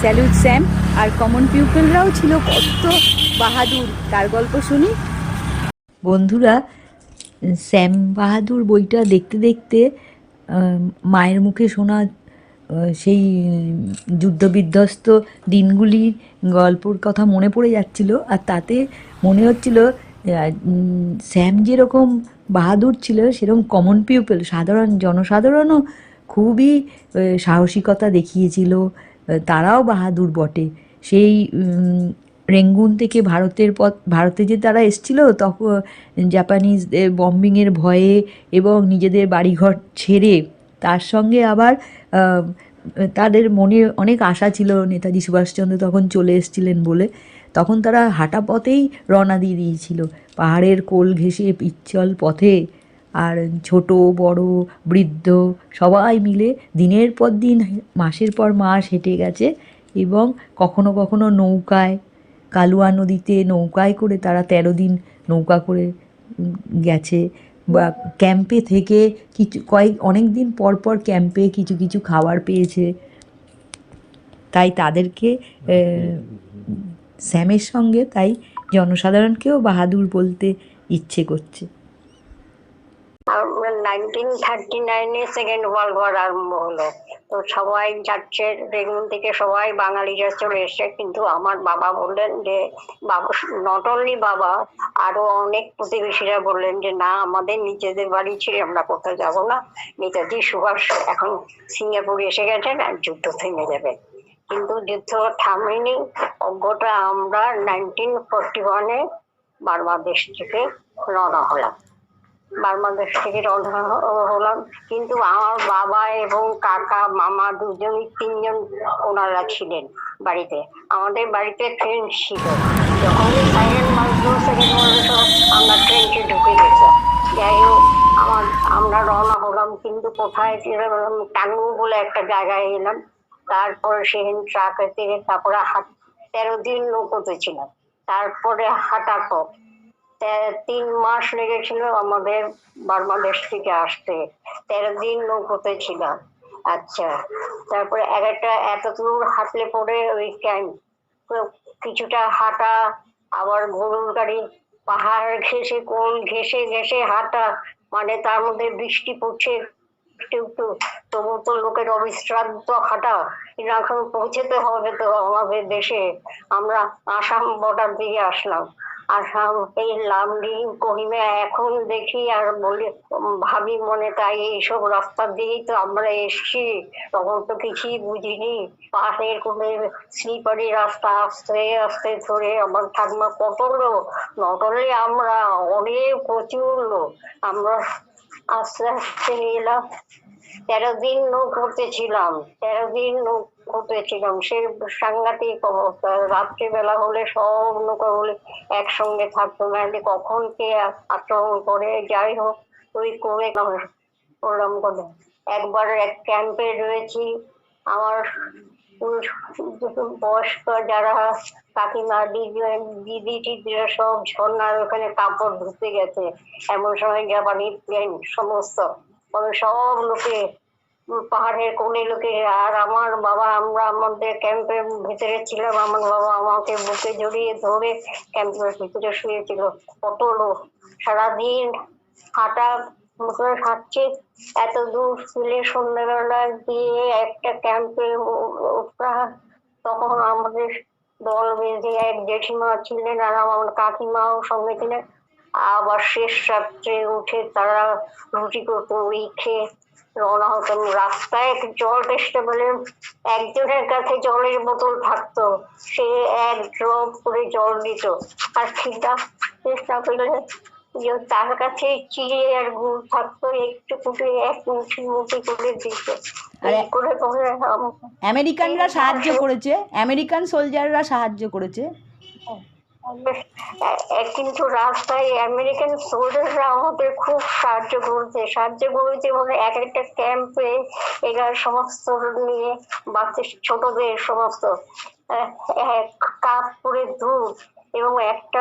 Salute Sam আর common পিউপলরাও ছিল কত বাহাদুর, তার গল্প শুনি। বন্ধুরা, স্যাম বাহাদুর বইটা দেখতে দেখতে মায়ের মুখে শোনা সেই যুদ্ধবিধ্বস্ত দিনগুলির গল্পর কথা মনে পড়ে যাচ্ছিল আর তাতে মনে হচ্ছিল স্যাম যেরকম বাহাদুর ছিল, সেরকম কমন পিপল সাধারণ, জনসাধারণও খুবই সাহসিকতা দেখিয়েছিল তারাও বাহাদুর বটে। সেই রেঙ্গুন থেকে ভারতের পথ, ভারতে যে তারা এসছিল তখন জাপানিজদের বম্বিংয়ের ভয়ে এবং নিজেদের বাড়িঘর ছেড়ে, তার সঙ্গে আবার তাদের মনে অনেক আশা ছিল নেতাজি সুভাষচন্দ্র তখন চলে এসেছিলেন বলে। তখন তারা হাঁটা পথেই রওনা দিয়ে দিয়েছিল। পাহাড়ের কোল ঘেঁষে পিচ্ছল পথে আর ছোট, বড়, বৃদ্ধ সবাই মিলে দিনের পর দিন, মাসের পর মাস হেঁটে গেছে এবং কখনো কখনো নৌকায়, কালুয়া নদীতে নৌকায় করে তারা তেরো দিন নৌকা করে গেছে বা ক্যাম্পে থেকে কিছু কয়েক, অনেক দিন পর পর ক্যাম্পে কিছু কিছু খাবার পেয়েছে। তাই তাদেরকে স্যামের সঙ্গে তাই জনসাধারণকেও বাহাদুর বলতে ইচ্ছে করছে। নাইনটিন থার্টি নাইনে সেকেন্ড ওয়ার্ল্ড ওয়ার আরম্ভ হলো। তো সবাই যাচ্ছে রেগুন থেকে সবাই বাঙালিরা চলে এসছে, কিন্তু আমার বাবা বললেন যে, বাবা নট অনলি বাবা, আরও অনেক প্রতিবেশীরা বললেন যে, না, আমাদের নিজেদের বাড়ি ছেড়ে আমরা কোথাও যাব না। নেতাজি সুভাষ এখন সিঙ্গাপুরে এসে গেছেন আর যুদ্ধ থেমে যাবে। কিন্তু যুদ্ধ থামেনি। অজ্ঞটা আমরা নাইনটিন ফোরটি ওয়ানে বাংলাদেশ থেকে রওনা হলাম। বাংলাদেশ থেকে রওনা হলাম। কিন্তু আমার বাবা এবং কাকা, মামা দুজনই তিনজন ওনারা ছিলেন বাড়িতে। আমাদের বাড়িতে ট্রেন ছিল। যখন সাইরেন মারলো সেকেন্ড আমরা ট্রেনকে ঢুকে গেছিলাম যাই হোক, আমার, আমরা রওনা হলাম, কিন্তু কোথায় টাঙ্গু বলে একটা জায়গায় এলাম। তারপরে সেখানে ট্রাকে থেকে তারপরে হাট তেরো দিন নৌকোতে ছিলাম। তারপরে হাঁটার পথ। তিন মাস লেগেছিল আমাদের বাংলাদেশ থেকে আসতে। তেরো দিন নৌকোতে ছিলাম আচ্ছা তারপরে এক একটা এত দূর হাঁটলে পরে ওই ক্যাম্প। কিছুটা হাঁটা, আবার গরুর গাড়ি, পাহাড় ঘেসে কোন ঘেসে ঘেসে হাঁটা মানে তার মধ্যে বৃষ্টি পড়ছে। একটু তবু তো লোকের অবিশ্রান্ত হাঁটা। কিন্তু এখন পৌঁছতে হবে তো আমাদের দেশে। আমরা আসাম বর্ডার দিকে আসলাম। আসাম এই লামডিং কহিমে এখন দেখি আর বলি, ভাবি মনে তাই এইসব রাস্তা দিয়েই তো আমরা এসছি। তখন তো কিছুই বুঝিনি। পাহাড়ের কোনো স্লিপারি রাস্তা আস্তে আস্তে ধরে আমার ঠাকুমা কত লোক। নটলে আমরা, অনেক প্রচুর লোক। আমরা আস্তে আস্তে এলাম তেরো দিন নৌকোতে ছিলাম তেরো দিন নৌকোতে ছিলাম। সে সাংঘাতিক অবস্থা, রাত্রিবেলা হলে সব নৌকা হলে একসঙ্গে থাকতো নাহলে কখন কে আক্রমণ করে, যাই হোক ওই করে ওরম করে। একবার এক ক্যাম্পে রয়েছি। আমার বয়স্ক যারা, কাকিমা, দিদি টিদিরা সব ঝর্ণার ওখানে কাপড় ধুতে গেছে। এমন সময় জাপানি প্লেন সমস্ত তবে সব লোকে পাহাড়ের কোলে লোকে, আর আমার বাবা, আমরা আমাদের ক্যাম্পের ভিতরে ছিলাম, আমার বাবা আমাকে বুকে জড়িয়ে ধরে ক্যাম্পের ভিতরে শুয়েছিল। কত লোক, সারাদিন হাঁটা মতো হাঁটছে এত দূর ছিলে সন্ধ্যাবেলা গিয়ে একটা ক্যাম্পে তখন আমাদের দল বেঁধে এক জেঠিমা ছিলেন, আর আমার কাকিমাও সঙ্গে ছিলেন। আবার শেষ রাত্রে উঠে তারা রুটি করতো ওই খেয়ে রওনা হতাম রাস্তায় জল টেস্টে বলে একজনের কাছে জলের বোতল থাকতো সে এক ড্রপ করে জল দিত আর খিদা চেষ্টা করলে যে তার কাছে চিড়ে আর গুড় থাকতো একটু কুটে এক মুঠি মুঠি করে দিত। করে পরে আমেরিকানরা সাহায্য করেছে আমেরিকান সোলজাররা সাহায্য করেছে। কিন্তু রাস্তায় আমেরিকান সোলজাররা আমাদের খুব সাহায্য করেছে। সাহায্য করেছে মানে এক একটা ক্যাম্পে এরা সমস্ত নিয়ে বাচ্চা, ছোটদের সমস্ত এক কাপ করে দুধ এবং একটা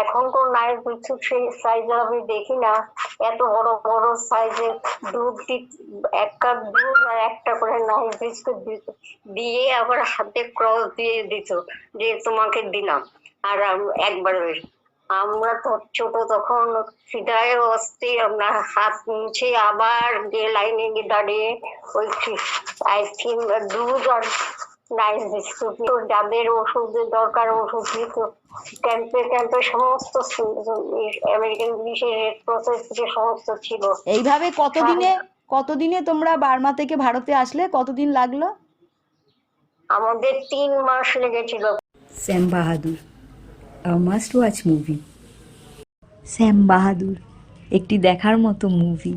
এখনকার নাইট বিস্কুট সেই সাইজের আমি দেখি না। এত বড় বড় সাইজের দুধ দি- এক কাপ দুধ আর একটা করে নাইট বিস্কুট দিত দিয়ে আবার হাতে ক্রস দিয়ে দিত যে তোমাকে দিলাম। আর একবার আমরা তো ছোট তখন সিধায় অস্থির আমরা হাত মুছে আবার গিয়ে লাইনে গিয়ে দাঁড়িয়ে ওই আইসক্রিম দুধ আর নাইস বিস্কুট যাদের ওষুধের দরকার ওষুধ দিত ক্যাম্পে ক্যাম্পে সমস্ত আমেরিকান পুলিশের রেড ক্রসের থেকে সমস্ত ছিল। এইভাবে কতদিনে কতদিনে তোমরা বার্মা থেকে ভারতে আসলে? কতদিন লাগল? আমাদের তিন মাস লেগেছিল। Sam Bahadur must watch movie Sam Bahadur একটি দেখার মতো মুভি